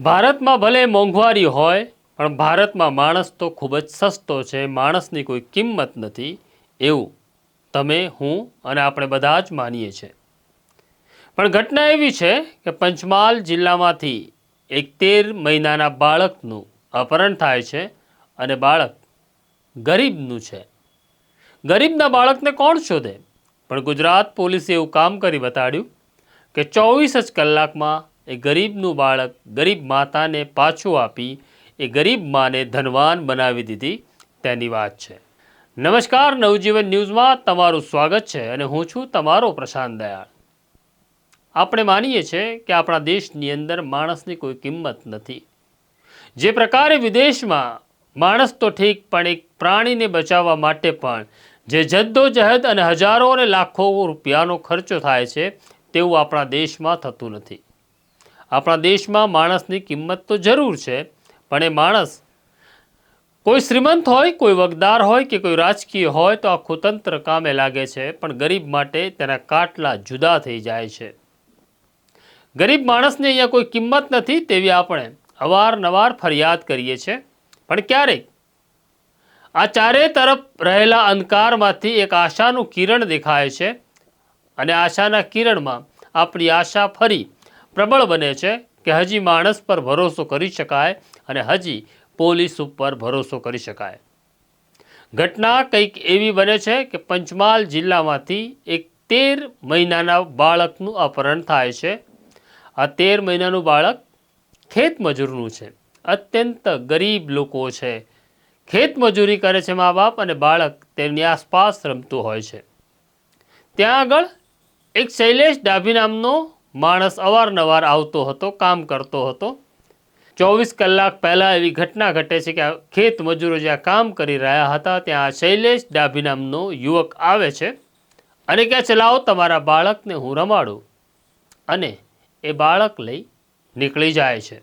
ભારતમાં ભલે મોંઘવારી હોય, પણ ભારતમાં માણસ તો ખૂબ જ સસ્તો છે, માણસની કોઈ કિંમત નથી એવું. તમે, હું અને આપણે બધા જ માનીએ છીએ. પણ ઘટના એવી છે કે પંચમહાલ જિલ્લામાંથી એક તેર મહિનાના બાળકનું અપહરણ થાય છે અને બાળક ગરીબનું છે. ગરીબના બાળકને કોણ શોધે? પણ ગુજરાત પોલીસે એવું કામ કરી બતાડ્યું કે ચોવીસ જ કલાકમાં એ ગરીબનું બાળક ગરીબ માતાને પાછું આપી એ ગરીબ માને ધનવાન બનાવી દીધી તેની વાત છે. નમસ્કાર, નવજીવન ન્યૂઝમાં તમારું સ્વાગત છે અને હું છું તમારો પ્રશાંત દયાળ. આપણે માનીએ છીએ કે આપણા દેશની અંદર માણસની કોઈ કિંમત નથી. જે પ્રકારે વિદેશમાં માણસ તો ઠીક, પણ એક પ્રાણીને બચાવવા માટે પણ જે જદ્દોજહદ અને હજારો અને લાખો રૂપિયાનો ખર્ચો થાય છે, તેવું આપણા દેશમાં થતું નથી. આપણા દેશમાં માણસની કિંમત તો જરૂર છે, પણ એ માણસ કોઈ શ્રીમંત હોય, કોઈ વગદાર હોય કે કોઈ રાજકીય હોય તો આખું તંત્ર કામે લાગે છે, પણ ગરીબ માટે તેના કાટલા જુદા થઈ જાય છે. ગરીબ માણસને અહીંયા કોઈ કિંમત નથી તેવી આપણે અવારનવાર ફરિયાદ કરીએ છીએ, પણ ક્યારેક આ ચારે તરફ રહેલા અંધકારમાંથી એક આશાનું કિરણ દેખાય છે, અને આશાના કિરણમાં આપણી આશા ફરી પ્રબળ બને છે કે હજી માણસ પર ભરોસો કરી શકાય અને હજી પોલીસ ઉપર ભરોસો કરી શકાય. ઘટના કંઈક એવી બને છે કે પંચમહાલ જિલ્લામાંથી એક તેર મહિનાના બાળકનું અપહરણ થાય છે. આ તેર મહિનાનું બાળક ખેતમજૂરનું છે. અત્યંત ગરીબ લોકો છે. ખેતમજૂરી કરે છે મા બાપ અને બાળક તેમની આસપાસ રમતું હોય છે. ત્યાં આગળ એક શૈલેષ ડાભી નામનો માણસ અવારનવાર આવતો હતો, કામ કરતો હતો. ચોવીસ કલાક પહેલાં એવી ઘટના ઘટે છે કે ખેત મજૂરો જ્યાં કામ કરી રહ્યા હતા, ત્યાં શૈલેષ ડાભી નામનો યુવક આવે છે અને કહે છે, લાવો તમારા બાળકને હું રમાડું. અને એ બાળક લઈ નીકળી જાય છે.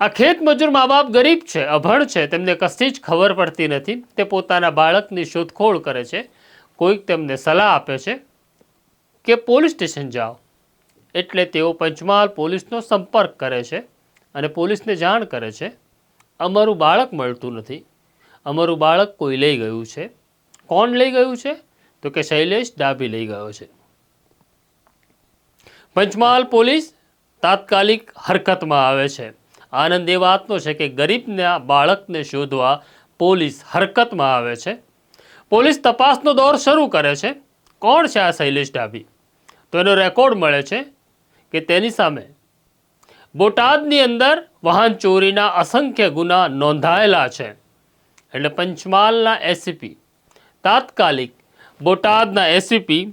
આ ખેત મજૂર મા બાપ ગરીબ છે, અભણ છે, તેમને કશી જ ખબર પડતી નથી. તે પોતાના બાળકની શોધખોળ કરે છે. કોઈક તેમને સલાહ આપે છે. કે પોલીસ સ્ટેશન જાઓ. એટલે તેઓ પંચમહાલ પોલીસનો સંપર્ક કરે છે અને પોલીસને જાણ કરે છે, અમારું બાળક મળતું નથી. અમારું બાળક કોઈ લઈ ગયું છે? કોણ લઈ ગયું છે? તો કે, શૈલેષ ડાભી લઈ ગયો છે. પંચમહાલ પોલીસ તાત્કાલિક હરકતમાં આવે છે. આનંદ એ વાતનો છે કે, ગરીબના બાળકને શોધવા પોલીસ હરકતમાં આવે છે. પોલીસ તપાસનો દોર શરૂ કરે છે. કોણ છે આ શૈલેષ ડાભી? તો એનો રેકોર્ડ મળે છે કે તેની સામે બોટાદની અંદર વાહન ચોરીના અસંખ્ય ગુના નોંધાયેલા છે. એટલે પંચમહાલના એસીપી તાત્કાલિક બોટાદના એસીપી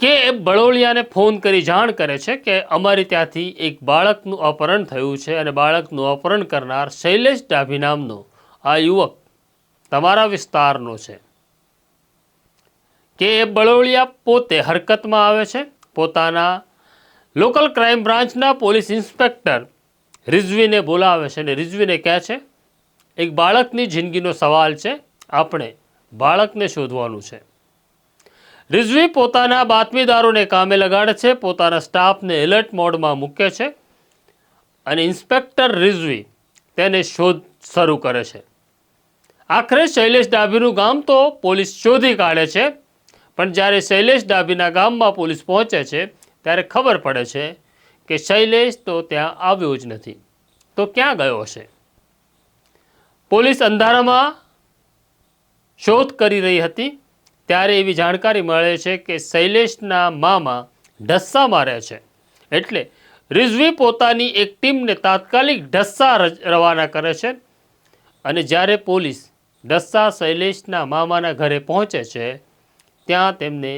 કે એ બળોલિયાને ફોન કરી જાણ કરે છે કે અમારી ત્યાંથી એક બાળકનું અપહરણ થયું છે અને બાળકનું અપહરણ કરનાર શૈલેષ ડાભી નામનો આ યુવક તમારા વિસ્તારનો છે. કે એ બળવળિયા પોતે હરકતમાં આવે છે? પોતાના લોકલ ક્રાઇમ બ્રાન્ચના પોલીસ ઇન્સ્પેક્ટર રિઝવીને બોલાવે છે અને રિઝવીને કહે છે, એક બાળકની જિંદગીનો સવાલ છે. આપણે બાળકને શોધવાનું છે. રિઝવી પોતાના બાતમીદારોને કામે લગાડે છે, પોતાના સ્ટાફને એલર્ટ મોડમાં મૂકે છે અને ઇન્સ્પેક્ટર રિઝવી તેને શોધ શરૂ કરે છે. આખરે શૈલેષ ડાભીનું ગામ તો પોલીસ શોધી કાઢે છે. પણ જ્યારે શૈલેષ ડાભીના ગામમાં પોલીસ પહોંચે છે, ત્યારે ખબર પડે છે કે શૈલેષ તો ત્યાં આવ્યો જ નથી. તો ક્યાં ગયો હશે? પોલીસ અંધારામાં શોધ કરી રહી હતી. ત્યારે એવી જાણકારી મળે છે કે શૈલેષના મામા ઢસ્સામાં રહે છે. એટલે રિઝવી પોતાની એક ટીમને તાત્કાલિક ઢસ્સા રવાના કરે છે. અને જ્યારે પોલીસ ઢસ્સા શૈલેષના મામાના ઘરે પહોંચે છે ત્યાં તેમને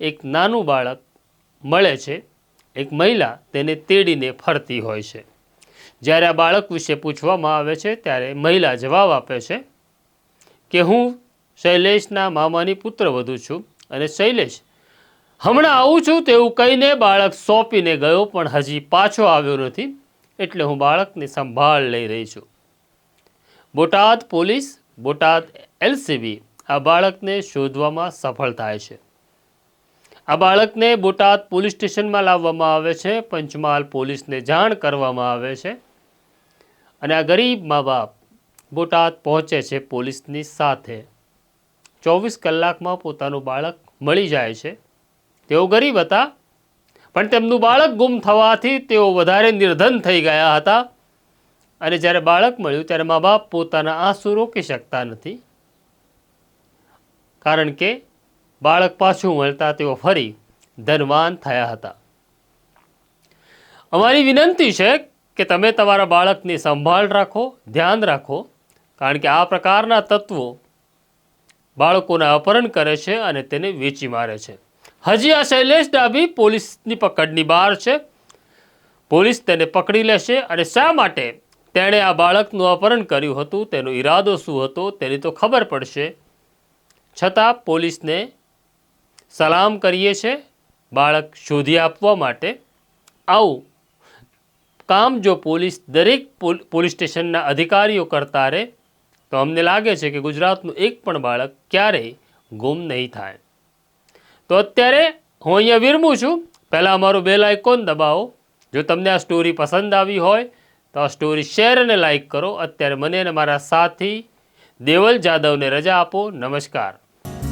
એક નાનું બાળક મળે છે. એક મહિલા તેને તેડીને ફરતી હોય છે. જ્યારે આ બાળક વિશે પૂછવામાં આવે છે, ત્યારે મહિલા જવાબ આપે છે કે હું શૈલેષના મામાની પુત્રવધુ છું અને શૈલેષ, હમણાં આવું છું તેવું કહીને બાળક સોંપીને ગયો, પણ હજી પાછો આવ્યો નથી, એટલે હું બાળકની સંભાળ લઈ રહી છું. બોટાદ પોલીસ, બોટાદ એલસીબી આ બાળકને શોધવામાં સફળ થાય છે. આ બાળકને બોટાદ પોલીસ સ્ટેશનમાં લાવવામાં આવે છે. પંચમહાલ પોલીસને જાણ કરવામાં આવે છે. અને આ ગરીબ મા બાપ બોટાદ પહોંચે છે પોલીસની સાથે. ચોવીસ કલાકમાં પોતાનું બાળક મળી જાય છે. તેઓ ગરીબ હતા, પણ તેમનું બાળક ગુમ થવાથી તેઓ વધારે નિર્ધન થઈ ગયા હતા. અને જ્યારે બાળક મળ્યું, ત્યારે મા બાપ પોતાના આંસુ રોકી શકતા નથી. કારણ કે બાળક પાછું મળતા તેઓ ફરી ધનવાન થયા હતા. અમારી વિનંતી છે કે તમે તમારા બાળકની સંભાળ રાખો, ધ્યાન રાખો, કારણ કે આ પ્રકારના તત્વો બાળકોને અપહરણ કરે છે અને તેને વેચી મારે છે. હજી આ શૈલેષ ડાભી પોલીસની પકડની બહાર છે. પોલીસ તેને પકડી લેશે અને શા માટે તેણે આ બાળકનું અપહરણ કર્યું હતું, તેનો ઈરાદો શું હતો તેની તો ખબર પડશે. છતાં પોલીસને સલામ કરીએ છે બાળક શોધી આપવા માટે. આવું કામ જો પોલીસ દરેક પોલ- પોલીસ સ્ટેશનના અધિકારીઓ કરતા રહે, તો અમને લાગે છે કે ગુજરાતનું એક પણ બાળક ક્યારેય ગુમ નહીં થાય. તો અત્યારે હું અહીંયા વિરમું છું. પહેલાં અમારું બેલ આઇકોન દબાવો. જો તમને આ સ્ટોરી પસંદ આવી હોય, તો આ સ્ટોરી શેર અને લાઇક કરો. અત્યારે મને અને મારા સાથી દેવલ જાદવને રજા આપો. નમસ્કાર.